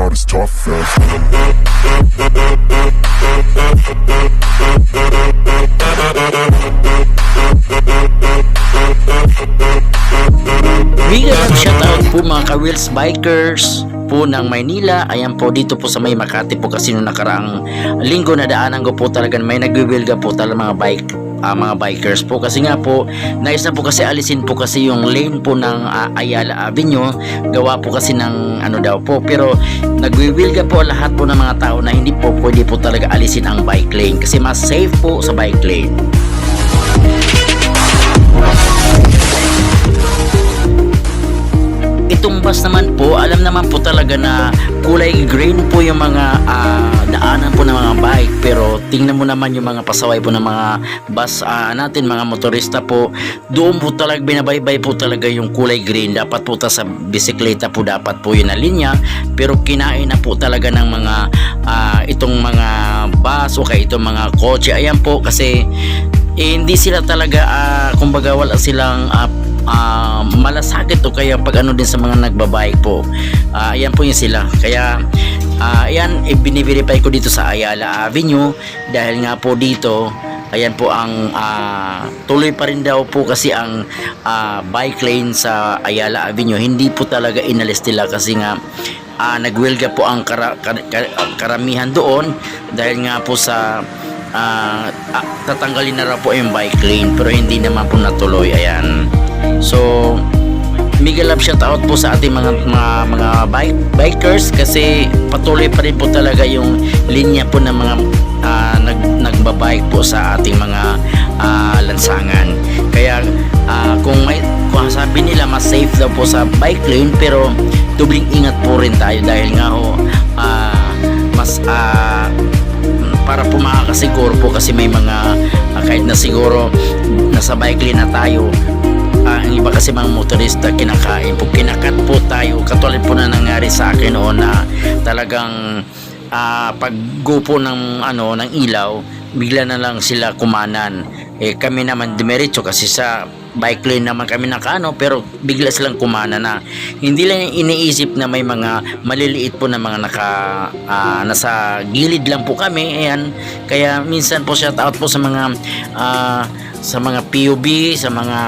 not as tough as Big up shoutout po mga ka-wheels bikers po ng Maynila. Ayan po dito po sa may Makati po kasi nung nakaraang linggo na daanan ko po talaga may nagwiwilga po talaga mga bike ah, mga bikers po. Kasi nga po nais na po kasi alisin po kasi yung lane po ng ah, Ayala Avenue. Gawa po kasi ng ano daw po. Pero nagwiwilga po lahat po ng mga tao na hindi po pwede po talaga alisin ang bike lane. Kasi mas safe po sa bike lane Bus naman po, alam naman po talaga na kulay green po yung mga ah, daanan po ng mga bike. Pero tingnan mo naman yung mga pasaway po ng mga bus ah, natin, mga motorista po. Doon po talaga, binabaybay po talaga yung kulay green. Dapat po ta sa bisikleta po dapat po yun na linya. Pero kinain na po talaga ng mga ah, itong mga bus o kaya itong mga kotse. Ayan po kasi eh, hindi sila talaga ah, kumbaga wala silang ah, ah, malasakit o kaya pag ano din sa mga nagbabike po. Ah, ayan po yung sila. Kaya ah, ayan eh, biniverify ko dito sa Ayala Avenue dahil nga po dito ayan po ang ah, tuloy pa rin daw po kasi ang ah, bike lane sa Ayala Avenue. Hindi po talaga inalis nila kasi nga ah, nagwelga po ang kara- kar- kar- karamihan doon dahil nga po sa ah, tatanggalin na raw po yung bike lane pero hindi naman po natuloy. Ayan so Miguel love shout out po sa ating mga mga, mga bike, bikers kasi patuloy pa rin po talaga yung linya po ng mga ah, nag, nagbabike po sa ating mga ah, lansangan. Kaya ah, kung may kung sabi nila mas safe daw po sa bike lane pero dubling ingat po rin tayo dahil nga ho ah, mas ah, para po makakasiguro po kasi may mga ah, kahit na siguro nasa bike lane na tayo ang iba kasi mga motorista kinakain po kinakat po tayo. Katulad po na nangyari sa akin noon na talagang ah, pag go po ng ano ng ilaw bigla na lang sila kumanan. Eh kami naman dimerecho kasi sa bike lane naman kami nakaano pero bigla silang kumana na. Hindi lang iniisip na may mga maliliit po na mga naka ah, nasa gilid lang po kami ayan. Kaya minsan po shout out po sa mga ah, sa mga PUB sa mga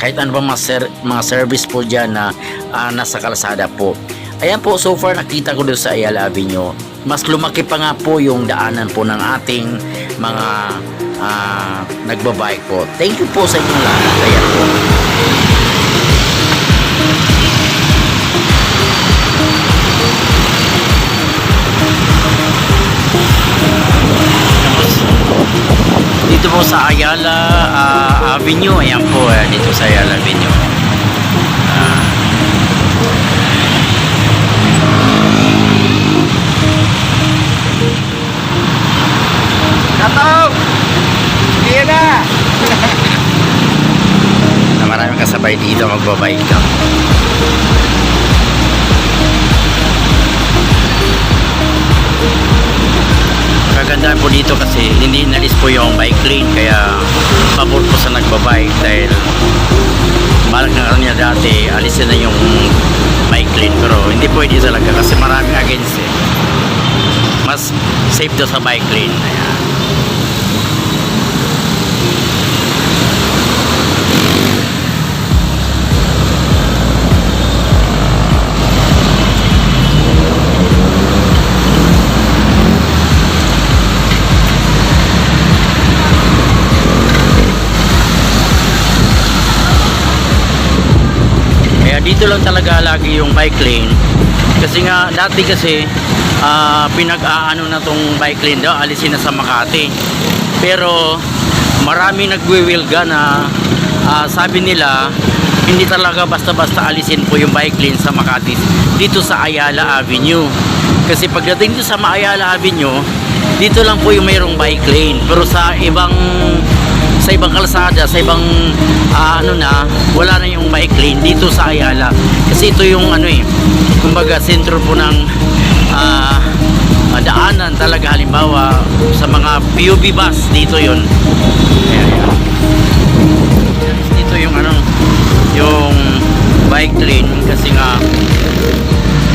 kahit ano pa mga, ser- mga service po dyan na ah, nasa kalsada po. Ayan po so far nakita ko doon sa Ayala Avenue mas lumaki pa nga po yung daanan po ng ating mga ah, nagbabike po. Thank you po sa inyong lahat. Ayan po. Dito po sa Ayala ah, Avenue ayan po eh, dito sa Ayala Avenue Ah. Kataw! Sige na maraming kasabay dito magbabike ka kagandahan po dito kasi hindi inalis po yung bike lane kaya pabor po sa nagbabike dahil malak na kanya dati alisin na yung bike lane pero hindi pwede talaga kasi maraming against eh mas safe daw sa bike lane Ayan. Kaya dito lang talaga lagi yung bike lane. Kasi nga dati kasi ah, pinag-aano na tong bike lane daw alisin na sa Makati. Pero marami nagwiwilga na ah, sabi nila hindi talaga basta-basta alisin po yung bike lane sa Makati dito sa Ayala Avenue. Kasi pagdating dito sa Ayala Avenue, dito lang po yung mayroong bike lane. Pero sa ibang sa ibang kalsada, sa ibang ah, ano na, wala na yung lane dito sa Ayala. Kasi ito yung ano eh, kumbaga sentro po ng ah, ah, daanan talaga halimbawa sa mga PUB bus dito yon. Ayan, ayan. Dito yung ano, yung bike lane kasi nga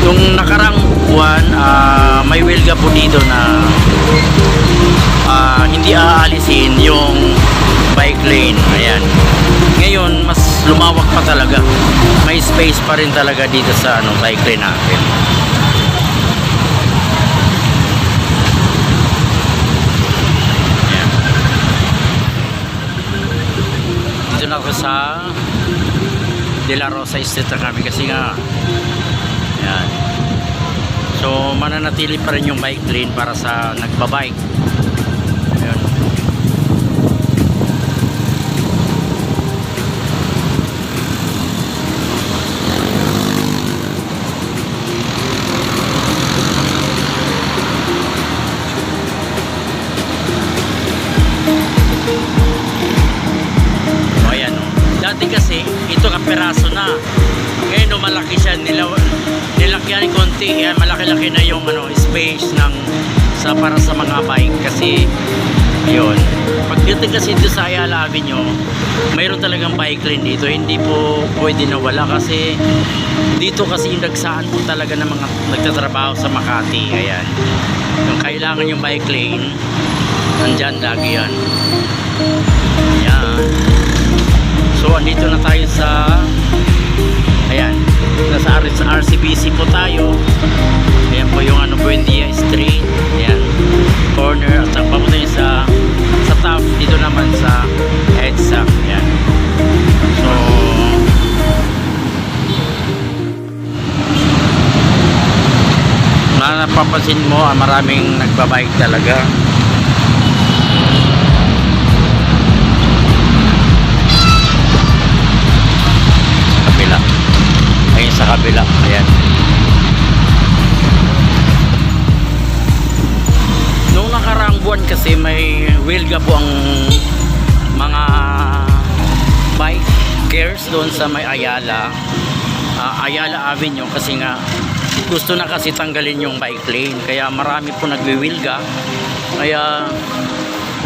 yung nakarang upuan, ah, may wilga po dito na ah, hindi aalisin yung bike lane. Ayan. Ngayon, mas lumawak pa talaga. May space pa rin talaga dito sa ano, bike lane natin. Ayan. Dito na ako sa De La Rosa Street kami kasi nga Ayan. So, mananatili pa rin yung bike lane para sa nagbabike. Kasi, ito kaperaso na. Ngayon no, malaki siya. Nila, nilakyan konti. Yan, malaki-laki na yung ano, space ng sa para sa mga bike kasi yun pagdating kasi dito sa Ayala Avenue mayroon talagang bike lane dito hindi po pwede na wala kasi dito kasi yung nagsaan po talaga ng mga nagtatrabaho sa Makati ayan yung kailangan yung bike lane nandyan lagi yan ayan so andito na tayo sa ayan nasa RCBC po tayo. Ayan po yung ano Buendia Street. Ayan corner. At papunta yun sa sa top dito naman sa EDSA. Ayan. So na napapansin mo ah, maraming nagbabike talaga sa kabila. Ayan. Noong nakaraang buwan kasi may wilga po ang mga bikers doon sa may Ayala. Ah, Ayala Avenue kasi nga gusto na kasi tanggalin yung bike lane. Kaya marami po nagwiwilga. Kaya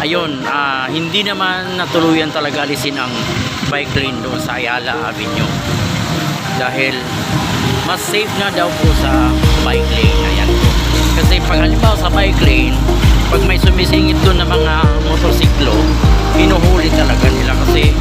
ayun ah, hindi naman natuluyan talaga alisin ang bike lane doon sa Ayala Avenue dahil mas safe nga daw po sa bike lane. Ayan po. Kasi pag halimbawa sa bike lane pag may sumisingit doon na mga motorsiklo hinuhuli talaga nila kasi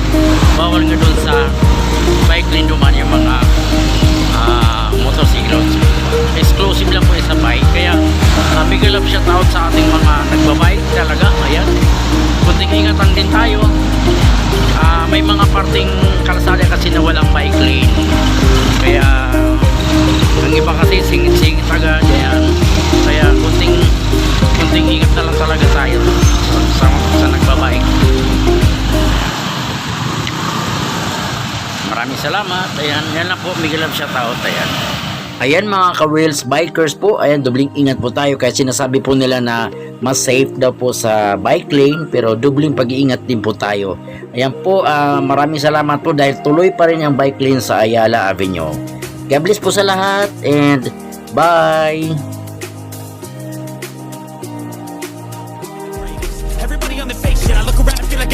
salamat ayan yan lang po Miguel Love shoutout ayan Ayan mga ka-wheels bikers po, ayan dobling ingat po tayo kasi sinasabi po nila na mas safe daw po sa bike lane pero dobling pag-iingat din po tayo. Ayan po, ah, maraming salamat po dahil tuloy pa rin ang bike lane sa Ayala Avenue. God bless po sa lahat and bye!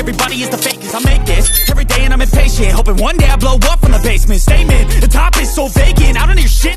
Everybody is the fakest. I make this every day and I'm impatient. Hoping one day I blow up from the basement. Statement, the top is so vacant. I don't hear shit.